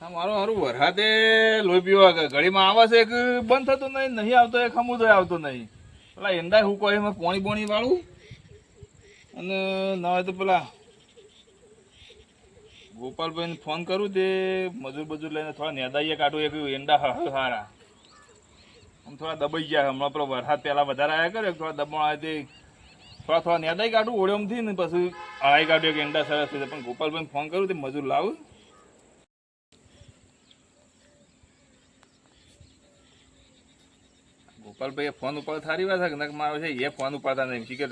મારો હારું વરસાદે ગયા. ઘડીમાં આવે છે કે બંધ થતું નહીં નહીં આવતો, એક સમુદ્ર આવતો નહીં પેલા એંડા હું કહે, એમાં પોણી પોણી વાળું અને ના હોય તો પેલા ગોપાલભાઈને ફોન કરું તે મજૂર બજૂર લઈને થોડા નેદાઈએ કાઢું એક એંડા હા હારા આમ થોડા દબાઈ ગયા, હમણાં પેલો વરસાદ પહેલાં વધારે આવ્યા કરે, થોડા દબાણ આવે તે થોડા થોડા નેદાઈ કાઢું, ઓળમથી ને પછી અળાઈ કાઢ્યું કે એંડા સરસ જાય. પણ ગોપાલભાઈને ફોન કરું તે મજૂર લાવું ગોપાલભાઈ ફોન ઉપર થારી વાત છે નક મારો છે એ ફોન ઉપાડતા નહીં શીખે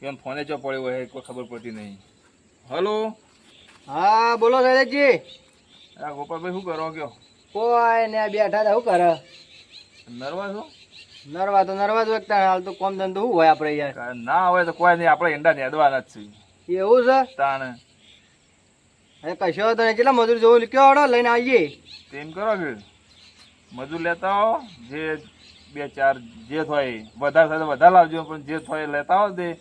કેમ ફોને ચો પડ્યો હોય કોઈ ખબર પડતી નહીં. હલો? હા બોલો શૈલેષજી આ ગોપાલભાઈ શું કરો કયો? કોઈ ને બેઠા હતા શું કરે? નર્વસ હો નરવા તો નરવા જ વ્યક્ત હાલ તો કોમ ધંધો શું હોય આપણે યાર? ના હોય તો કોઈ નહીં આપણે ઈંડા નેદવાના જ છે એવું છે? તાણ. અરે કશો તો ને કેટલા મજૂર જોવું કયો ઓડો લઈને આવીએ. તેમ કરો કે મજૂર લેતા આવો જે બે ચાર જે થાય વધારે થાય વધારે લાવજો પણ જે થાય લેતા આવો તે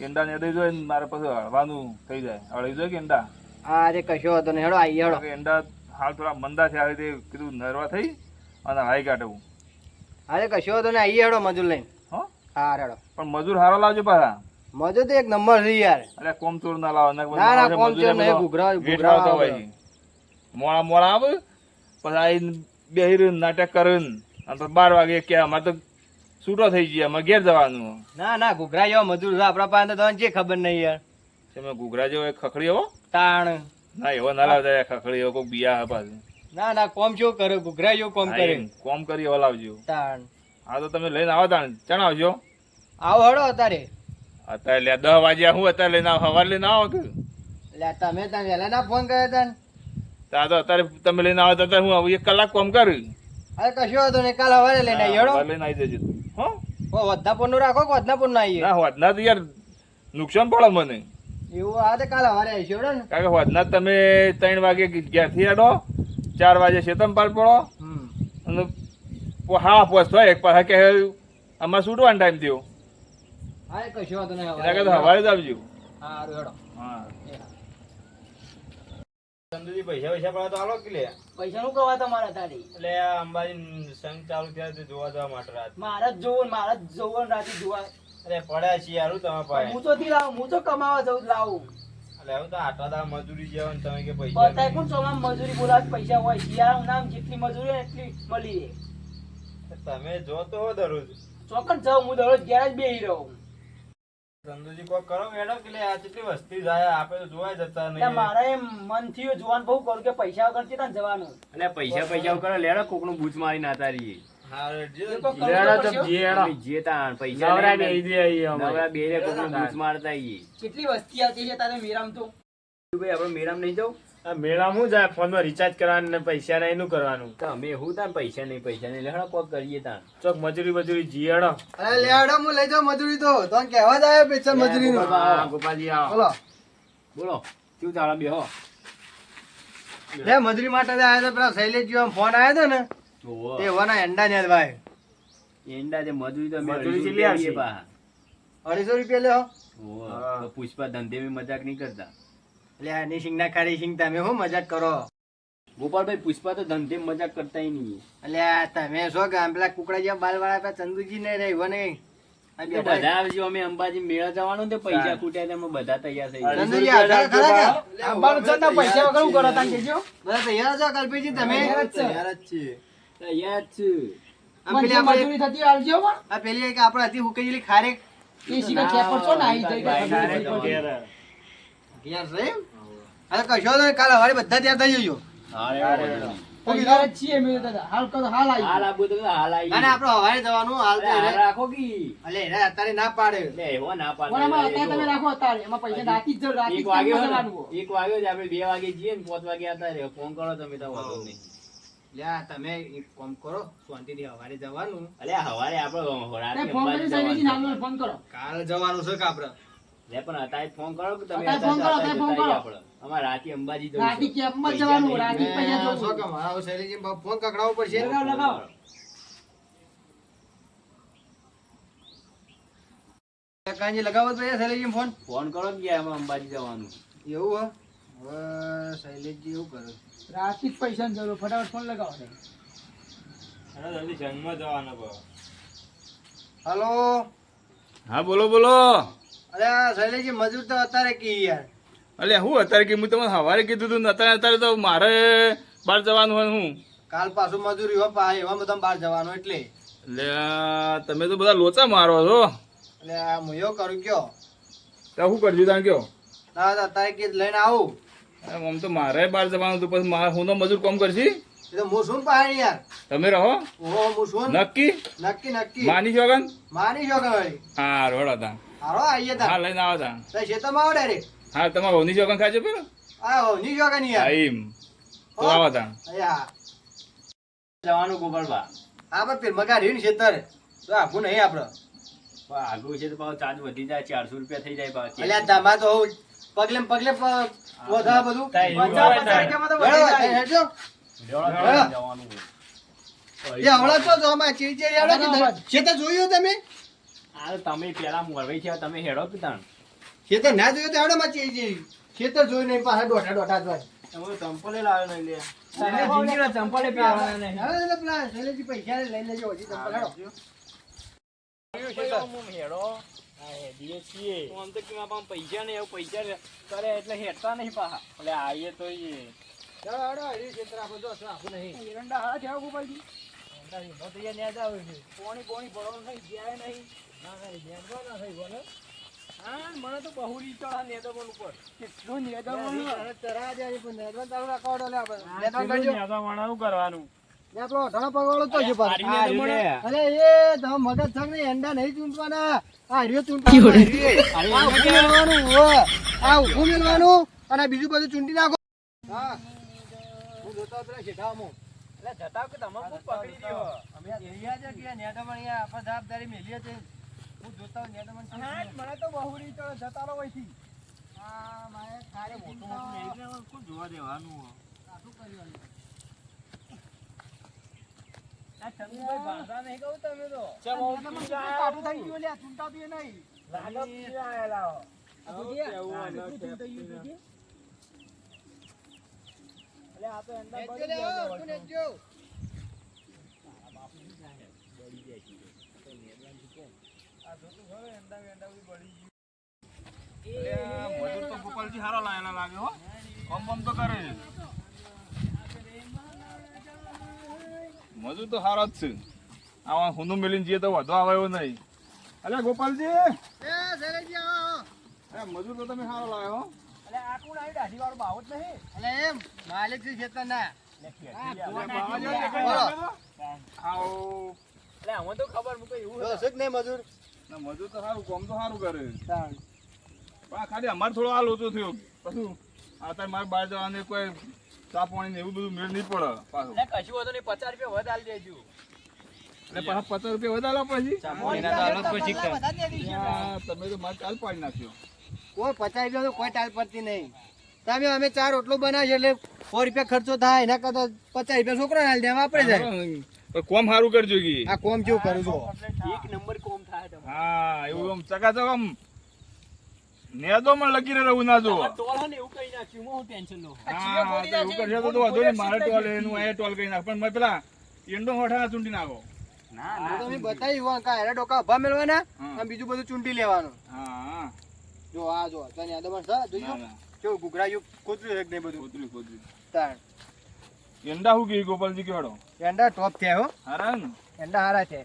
ઈંડા ને દઈ ને મારે પછી હળવાનું થઈ જાય. હળી જોઈએ કે ઈંડા? હા જે કશો હતો ને હેડો આવીએ હેડો. ઈંડા હાલ થોડા મંદા છે આવી કીધું નરવા થઈ અને હાઈ કાઢવું. અરે કશો હતો ને આવીએ હેડો મજૂર લઈને. હો? હેડો. પણ મજૂર હારો લાવજો પાછા. મજૂર તો એક નંબર છે યાર. અરે કોમ ચોર ના લાવો ના, ના, કોમ ચોર નહીં, ઘૂઘરા- ઘૂઘરા આવે. મોડા મોડા આવે પછી આઈને બેહી નાટક કરે. અને તો બાર વાગે કે અમારે તો છૂટો થઈ ગયા અમારે ઘેર જવાનું. ના ના ઘૂઘરા જેવા મજૂર આપણા પાસે તો જે ખબર નહીં યાર. તમે ઘૂઘરા જેવો ખખડી એવો? તાણ. ના એવો ના લાવતા ખખડી એવો કોઈ બિયા હા ના ના કોમ જો કરે ઘૂઘરા જેવો કોમ કરે. કોમ કરી એવો લાવજો. તાણ. હા તો તમે લઈને આવો તાણ જણાવજો આવો હળો અત્યારે. અત્યારે લે દસ વાગ્યા હું અત્યારે લઈને આવો સવારે લઈને આવો કે? એટલે તમે તમે વહેલા ના ફોન કર્યો તા ને? તો અત્યારે તમે લઈને આવો તો હું આવું એક કલાક કોમ કરું. અરે કશો હતો ને કાલ હવારે લઈને આવ્યો લઈને આવી જજો હો? ઓ વધનાપુરનું રાખો કે વધનાપુર ના આવીએ ના હોત તો યાર નુકસાન પડે મને. એવું આ તો કાલ હવારે આવી ને. કારણ કે વધના તમે ત્રણ વાગે ઘેરથી અડો ચાર વાગે શેતમ પાર પડો. અને હા પોસ્ટ હોય એક પાછા કે અમારે છૂટવાનો ટાઈમ થયો. હા કશો હતો નહીં હવારે જ આવજો. હા હેડો. ચંદુજી પૈસા પૈસા પડે તો આલો કે લે પૈસા નું કવા તમારા તારી? એટલે અંબાજી સંઘ ચાલુ થયા છે જોવા જવા માટે રાત. મારે જ જોવું ને જ જોવું રાતે જોવા. અરે પડ્યા છીએ યાર તમારા પાસે. હું તો થી લાવું હું તો કમાવા જઉં લાવું. એટલે હવે તો આટલા દાડા મજૂરી જેવા ને તમે કે પૈસા બતાય કોણ ચોમાં મજૂરી બોલાવે પૈસા હોય શિયાળાનું નામ જેટલી મજૂરી હોય એટલી મળી રહે. તમે જો તો હો દરરોજ. ચોક્કસ જાઉં હું દરરોજ ગેરેજ જ બેહી રહું. ચંદુજી કોઈ કરો મેડમ કે આ કેટલી વસ્તી જાય આપે તો જોવા જતા નહીં. મારે મન થયું જોવાનું બહુ કરું કે પૈસા વગર ચેતા જવાનું અને પૈસા પૈસા કરો લેડો કોકનું બૂચ મારી નાતા રહીએ કેટલી વસ્તી આવતી છે તારે મેરામ તો? ભાઈ આપણે નહીં જાઉં આ મેળામાં જાય ફોનમાં રિચાર્જ કરવાનું પૈસા નહીં એનું કરવાનું. તો અમે હું તાણ પૈસા નહીં પૈસા નહીં. લેડો કોક કરીએ તાણ ચોક મજૂરી મજૂરી જીયડો. અરે લેડો હું લઈ જાઉં મજૂરી તો. તને કહેવા જ આવ્યો પૈસા મજૂરી નો ગોપાલજી આવો બોલો. બોલો શું ચાલે બેહો? લે મજૂરી માટે આવ્યો તો પેલા શૈલેષ જીવા ફોન આવ્યો તો ને. તે વના એંડા ને ભાઈ એંડા જે મજૂરી તો મજૂરી અઢીસો કેટલી રૂપિયા આવશે? લઈએ અઢીસો રૂપિયા લે હો પુષ્પા ધંધે મજાક નહીં કરતા. એટલે આની સિંગ ના ખારી સિંગ તમે શું મજાક કરો? ગોપાલભાઈ પુષ્પા તો ધંધે મજાક કરતા નહીં એટલે તમે શું કે પેલા કુકડા જેવા બાલ વાળા ચંદુજી ને રહેવા બેઠા બધા આવજો અમે અંબાજી મેળા જવાનું તે પૈસા ખૂટ્યા તેમાં બધા તૈયાર થઈ ગયા? અંબાનું છે પૈસા વગર કરો તાન કેજો બધા તૈયાર છો કલ્પેશજી તમે? તૈયાર જ છીએ તૈયાર છે. આ પેલી આપણે આ પેલી એક આપણે હતી હુકેલી ખારેક યાર રે અરે કશો નહીં, કાલ હવારે બધા ત્યાં થઈ જજો. હાલ એવો વાંધો નહીં. હાલ હાલ આબુ તો હાલ આવી. અને આપણે હવારે જવાનું હાલ તો અરે હાલ એને- રાખો કી. અલે એને અત્યારે ના પાડે. લે એવો ના પાડતા એક વાગ્યો ને, એક આપણે બે વાગે જઈએ ને પાંચ વાગે અત્યારે ફોન કરો તમે તો વાંધો નહીં. લ્યા તમે એક કામ કરો શાંતિથી હવારે જવાનું. અલ્યા હવારે આપણે રાતે અંબાજી જવાનું. કાલ જવાનું છે કે આપણે? લે પણ અતાય ફોન કરો કે તમે ફોન કરો, અત્યારે ફોન કરો. અમારે રાતે અંબાજી જવું રાતી છે. કેમ્પમાં જવાનું, રાતી પૈસા મેં જોવું. શું કે મારા શૈલીજી ફોન કકડાવો પડશે? લગાવો, લગાવો. કાંજી લગાવો તો શૈલીજી ફોન. ફોન કરો કે ગયા અમે અંબાજી જવાનું? એવું હો? હવે શૈલેજી એવું કરો. રાતી જ પૈસાની જરૂર ફટાફટ ફોન લગાવો. ને જલ્દી જન્મ જવાનો હલો? હા બોલો બોલો. અરે શૈલેષજી મજૂર તો અત્યારે કી યાર? અલે હું અત્યારે કે? હું તમને સવારે કીધું તું અત્યારે અત્યારે તો મારે બહાર જવાનું હોય હું. કાલ પાછું મજૂરી હોય પા એવા બધા બહાર જવાનું એટલે. એટલે તમે તો બધા લોચા મારો છો. એટલે હું એવો કરું કયો? તો શું કરજો ત્યાં કયો? ના અત્યારે કે લઈને આવું. આમ તો મારે બહાર જવાનું હતું પછી મારે હું તો મજૂર કોમ કરશી? એ તો હું શું પાડે યાર? તમે રહો. ઓહો હું શું નક્કી? નક્કી નક્કી. માની જોગન માની જોગન હા રોડા તા હારો આઈએ તા હા લઈને આવો તા તો શેતરમાં આવો ડાયરેક્ટ હા તમારે હોની ચોકન ખાજો પેલો? આ હો ની છો કે નહીં હા યાર એમ. તો આવો તા અયા જવાનું ગોપાલભા. આ પણ પેલ મગા રહ્યું ને તો આખું નહીં આપડે. પણ છે તો પાછો ચાર્જ વધી જાય ચારસો રૂપિયા થઈ જાય પાછો. દામા તો પગલે પગલે વધારે બધું પચાસ પચાસ રૂપિયામાં તો વધી. જવાનું હમણાં તો જોયું તમે. આ તમે પેલા મોરવાઈ છે તમે હેડો પિતાણ ખેતર ના જોયું તો આવડે માં ચીડચીડી ખેતર જોયું નહીં પાછા ડોટા ડોટા જ હોય. તમે ચંપલે લાવ્યો નહીં લે. ચંપલે પહેરવાના નહીં. હવે પેલા શૈલેજી પૈસા લઈ લેજો હજી ચંપલ હેડો. આમ તો કેવા પામ પૈસા નહીં એવું પૈસા કરે એટલે હેડતા નહીં પાછા. એટલે આવીએ તો એ. હેડો, હેડો, જો, નહીં. એરંડા થયા ગોપાલજી પોણી પોણી ભરવાનું નહીં જાય નહીં. હા મને તો બહુ રીચળ આ ઉપર. કેટલું નિવેદન અરે જાય પણ નેદવાન તારું રાખવાડો લે આપણે. નેદવાન શું કરવાનું. આપણો અઢાણો પગવાળો તો છે પાછો. આ રહ્યું લે. અરે એ તમે મગજ થક ને એંડા નહીં ચૂંટવાના. આ હરિયો ચૂંટવાનો. આ ઊભું મેલવાનું હોવે. આ ઊભું મેલવાનું અને બીજું બધું ચૂંટી નાખો. હા. હું જોતો પેલા શેઠાઓમાં. એટલે જતા કે તમે પકડી રહ્યો. અમે આ છે કે નેદામણ જવાબદારી મેલી છે હું જોતો હોઉં નેદામણ શું મને તો બહુ રીચળ જતા રહો અહીંથી. આ મારે ખાલી મોટું મોટું મેલી જોવા દેવાનું આટલું કર્યું આ ચંદુભાઈ ભાષા નહીં કહું તમે તો. કાઢું થઈ ગયું લ્યા, નહીં. અલે આ તો એંડા નેચો બળી લે, ગયા હો, તું નેચો. મજૂર તો ગોપાલજી હારો લાયેલા લાગે હો કમ બમ તો કરે મજૂર તો હારો જ છે આવા હુંનું મેલીને જઈએ તો વધુ આવે એવું નહીં અરે ગોપાલજી આવો, આવો. અરે મજૂર તો તમે હારો લાવ્યો હો અલે આ કોણ આવ્યું દાઢીવાળું બાવો જ નહીં અલે એમ માલિક. આવો તો ખબર મૂકે એવું જો, છે કે નહીં મજૂર મજૂર તો સારું કોમ તો સારું કરે. પણ ખાલી અમારે થોડો હાલ ઓછો થયો. પછી અત્યારે મારે બહાર જવાને કોઈ ચા પાણી ને એવું બધું મેળ નહીં પડે પાછું. કશું હતું નહીં પચાસ રૂપિયા વધારે દેજો. એટલે પચાસ રૂપિયા વધારે પછી. આ તમે તો મારે ચાલ પાડી નાખ્યો. કોઈ પચાસ રૂપિયા તો કોઈ ટાલ પડતી નહીં. તમે અમે ચાર રોટલો બનાવીએ એટલે સો રૂપિયા ખર્ચો થાય એના કરતા પચાસ રૂપિયા છોકરા હાલ દેવા આપણે જાય. કોમ સારું કરજો કે આ કોમ કેવું કરું છું. એક નંબર કોમ થાય તમારે હા એવું આમ ચકાચક આમ. નેદો માં લગીને રહું ના જો ટોલ ને એવું કઈ નાખ્યું હું ટેન્શન નો હા તો એવું કરશે તો તો વાંધો નહીં મારે ટોલ એનું એ ટોલ કરી નાખ. પણ મેં પેલા ઈંડો હોઠા ચૂંટી નાખો ના આ તો મેં હોય કા એના ડોકા ઊભા મેળવાના? અને બીજું બધું ચૂંટી લેવાનું. હા. જો આ જો તને યાદ છે ના જોયું ના કેવું ગુગરાયું કોતર્યું છે કે બધું? કોતરી કોતરી તાણ. એંડા હું કે ગોપાલજી કેવાડો? એંડા ટોપ થયા હો. હારા એંડા હારા છે.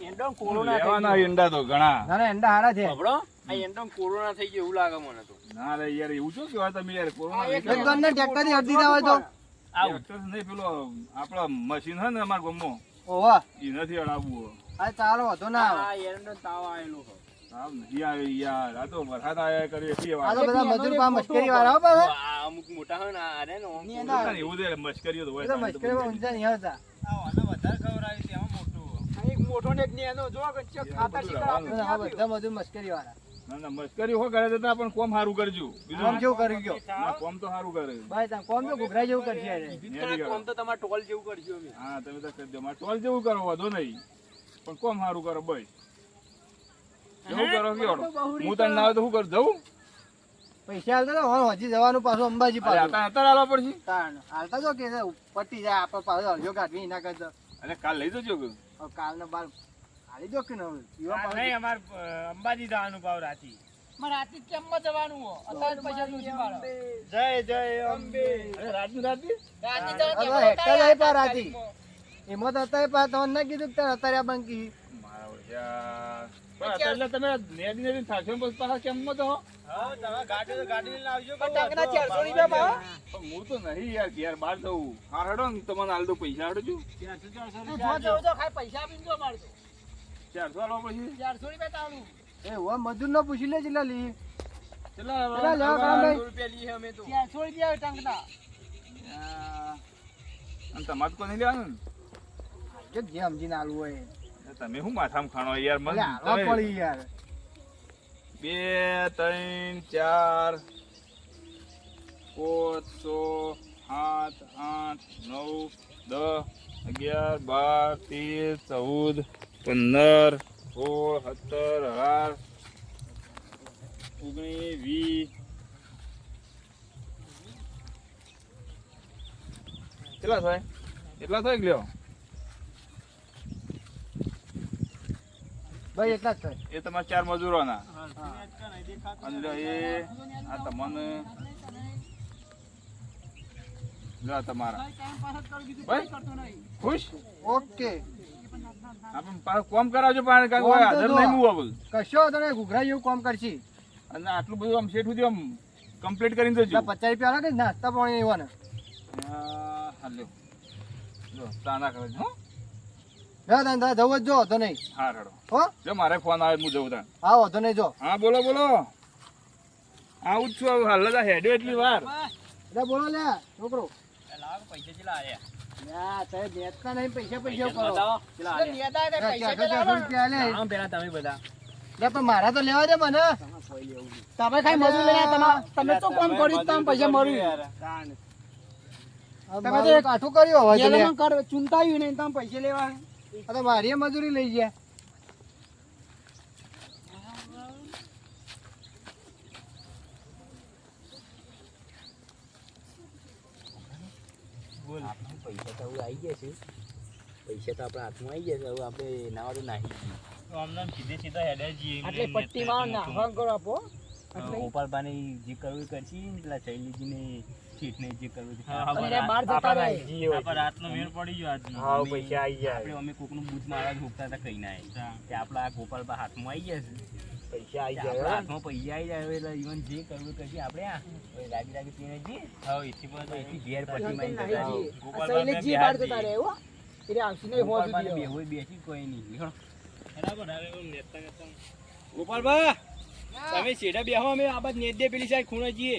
એન્ડો કોરોના લેવાના ઈંડા તો ઘણા. ના ના એંડા હારા છે. ખબરો આ એન્ડો કોરોના થઈ ગયો એવું લાગે મને તો. ના રે યાર એવું શું કહેવાય તમે યાર? કોરોના એક દોનને ટ્રેક્ટરથી અડધી હોય તો. આવું. ટ્રેક્ટર નહીં પેલો આપણા મશીન છે ને અમારા નથી અડાવવું આ ચાલો વધો ના આ એન્ડો તાવ આવેલો છે. સાવ નથી આવે યાર આ તો વરસાદ આયા કરે એટલી આ તો બધા મજૂર પા મશ્કરી વાળા હો આ અમુક મોટા હોય ને આ અરે નો એવું દે મસ્કરીઓ તો હોય તો ઊંચા નહીં આવતા. આ એક મોટો ને એક જો ચેક ખાતા શીખડા બધા મજૂર મશ્કરી વાળા. ના ના મસ્કરી હો કરે તો પણ કોમ સારું કરજો. બીજું કેવું કરી ગયો. ના, કોમ તો સારું કરે ભાઈ તમે કોમ તો ઘૂઘરા જેવું કરશે કોમ તો તમારે ટોલ જેવું કરજો અમે. હા તમે તો કરી દો. ટોલ જેવું કરો વધો નહીં. પણ કોમ સારું કરો ભાઈ જેવું કરો કયો હું તને ના આવે તો શું કર? જવું પૈસા હાલતા તો હજી જવાનું પાછું અંબાજી પાછું. અત્યારે પડશે? હાલતા તો કે પટી જાય આપણે પાછો અડધો કાઢવી એના કરતા. અને કાલ લઈ જજો કાલનો બાર હાલી દો કે નહીં અમાર અંબાજી જવાનું ભાવ રાતી. મારે રાતે કેમ્પમાં જવાનું હો? અત્યારે પૈસા નું મારે. જય જય અંબે. રાજુ રાજી રાતની તો. રાતી. એમાં તો અત્યારે પા તમને ના કીધું કે તારે અત્યારે આ બંકી. મારા એટલે તમે નેદી નેદી થાક્યો ને પછી પાછા કેમ્પમાં તો હા તમે ગાડી તો ગાડી લઈને આવજો પણ 400 રૂપિયા ભાવ. હું તો નહીં યાર ઘેર બહાર જવું હા હેડો ને તમને હાલ દો પૈસા હેડો છું તું જો જો જો ખાલી પૈસા આપીને જો મારે તો. ચારસો પછી 400 રૂપિયા તાળું. એ હું મજૂર નો પૂછી લે? રૂપિયા લઈએ અમે તો 400 રૂપિયા ટંકના. અને તમારે કોને લેવાનું કે જે સમજીને આલવું હોય તમે શું માથામાં ખાણો યાર? મને પડી યાર. બે ત્રણ ચાર પાંચ છ સાત આઠ નવ દસ અગિયાર બાર તેર ચૌદ પંદર સોળ સત્તર અઢાર ઓગણીસ વીસ. કેટલા થાય? કેટલા થાય ગયો લ્યો? ભાઈ એટલા જ થાય. એ તમારા ચાર મજૂરોના. અને એ આ તમને લ્યો તમારા. ભાઈ ખુશ? ઓકે. આપણે પાછું કોમ કરાવજો પણ હાજર નહીં હું કશો તને ઘૂઘરા જેવું કોમ કરશી. અને આટલું બધું આમ શેઠ સુધી આમ કમ્પ્લીટ કરીને જજો. પચાસ રૂપિયા લાગે ને નાસ્તા પાણી એવાને હા લ્યો. લો તાના હો. ના તાન જવું જ જો તો નહીં. હા રડો. હો? જો મારે ફોન આવે હું જઉં તાણ. હા વાંધો નહીં જો. હા બોલો બોલો. આવું જ છું હવે હાલ જ હેડ્યો એટલી વાર. એટલે બોલો લે છોકરો. લાવો પૈસા ચેલા આયા યા તારે બેસતા નહીં પૈસા પૈસા કરો. બતાવો. ચેલા એટલે નેતા એટલે પૈસા ચારસો ચારસો રૂપિયા લે આમ પેલા તમે બધા. લે પણ મારા તો લેવા દે મને. તમે કઈ મજૂર આવ્યા. તમે તો કામ કર્યું તમે પૈસા મળ્યું તમે તો કાઠું કર્યું હવે ચૂંટાયું નહીં તમે પૈસા લેવા. આ તો મારી મજૂરી લઈ ગયા. પૈસા તો હવે આવી ગયા છે. પૈસા તો આપણા હાથમાં આવી ગયા છે. હવે આપણે નાવા તો નાહી સીધે સીધા હેડે જઈએ એટલે પટ્ટીમાં નાહવા કરો આપો. ગોપાલભાઈ જે કરવું કરશી પેલા શૈલીજીને. શીટને જે કરવું છે અને રે બહાર જતા રહે. રાતનો મેળ પડી ગયો આજનો. હા પૈસા આવી જાય આપણે અમે કોકનું બૂથ મારવા ભૂખતા હતા કઈ ના કે આપણા આ ગોપાલભાઈ હાથમાં આવી ગયા છે. પૈસા આવી કે હાથમાં પૈસા આવી જાય એટલે ઈવન જે કરવું એ આપણે આ. રાગી રાગી પીને જઈએ. હા એથી પણ એથી ઘેર પટ્ટી મારી જતા રહીએ. બહાર જતા રહે હો. એટલે આવશે નહીં હોવા ગોપાલભાઈને સુધી બેસી કોઈ નહીં. ગોપાલભા તમે સીધા બેહો અમે આ બાદ નેદે પેલી સાહેબ ખૂણે જઈએ.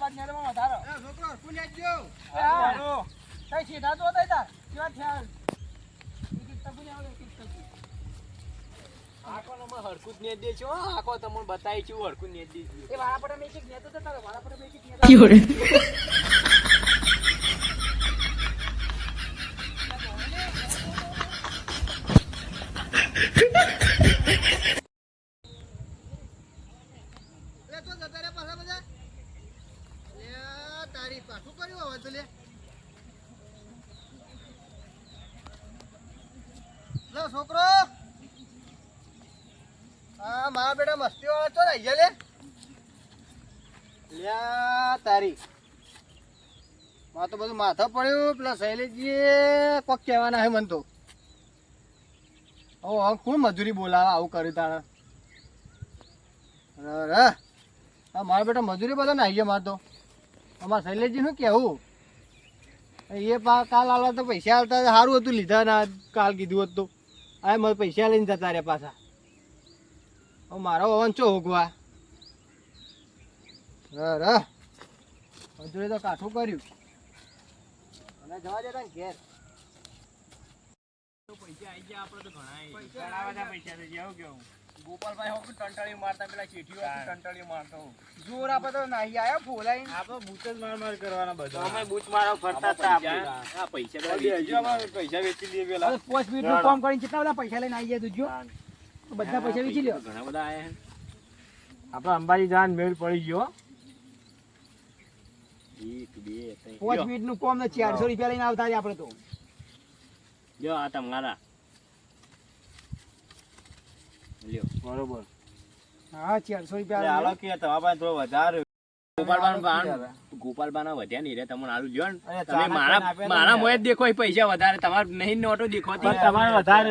વાંધો નહીં, રાખ રાખ. એ છોકરો, નેદજો. હરકું જ નેદે છો આખો તમને બતાવી છું હરકું નેદી છું. એ વાળા પડે મેં એક નેતો તો તારે વાળા પડે મેં એક નેતો લે તો જતા રે પાછા બધા. લે તારી પાછું કર્યું હવે તો લે. લે છોકરો હા મારા બેટા મસ્તી વાળા છો ને લ્યા તારી. માં તો બધું માથા પડ્યું, પેલા શૈલેષજીએ કોક કહેવાના હે મન તો. ઓ હવે કોણ મજૂરી બોલાવે આવું કર્યું તાણે? હા મારા બેટા મજૂરી બધા નાઈ ગયા મારે તો. અમારા શૈલેષજી નું કહેવું? એ પા, કાલ આલા તો પૈસા આવતા સારું હતું, લીધા ના, કાલ કીધું હતું. આ મારે પૈસા લઈને જતા રહ્યા પાછા. મારો વંચો હોગવા અરે મજૂરી તો કાઠું કર્યું. અને જવા દેતા ને ઘેર. ગોપાલભાઈ હોક ટંટાળી મારતા પેલા ચેઠીઓ ટંટાળી મારતો જોર આપે તો નાહી આયા ફોલાઈ આપણે બૂચ જ માર માર કરવાના બધા. અમે બૂચ મારો ફરતા હતા આપણે. આ પૈસા પૈસા વેચી દઈએ પેલા. હવે મિનિટનું કામ કરીને કેટલા બધા પૈસા લઈને આવી જાય તું જો. બધા પૈસા વેચી લ્યો. ઘણા બધા આયા છે. આપણે અંબાજી જાન મેળ પડી ગયો. એક બે પાંચ મિનિટનું કોમ ને ચારસો રૂપિયા લઈને આવતા આપણે તો. જો આ તમારા. લ્યો. બરોબર. હા ચારસો રૂપિયા હાલો કે તમારા પાસે થોડો વધારે ગોપાલબાન બાન ગોપાલબાના વધ્યા નહીં રે તમને આલુ જો ને? તમે મારા મારા મોય દેખો પૈસા વધારે. તમારે નહીં નોટો દેખોતી તમારે વધારે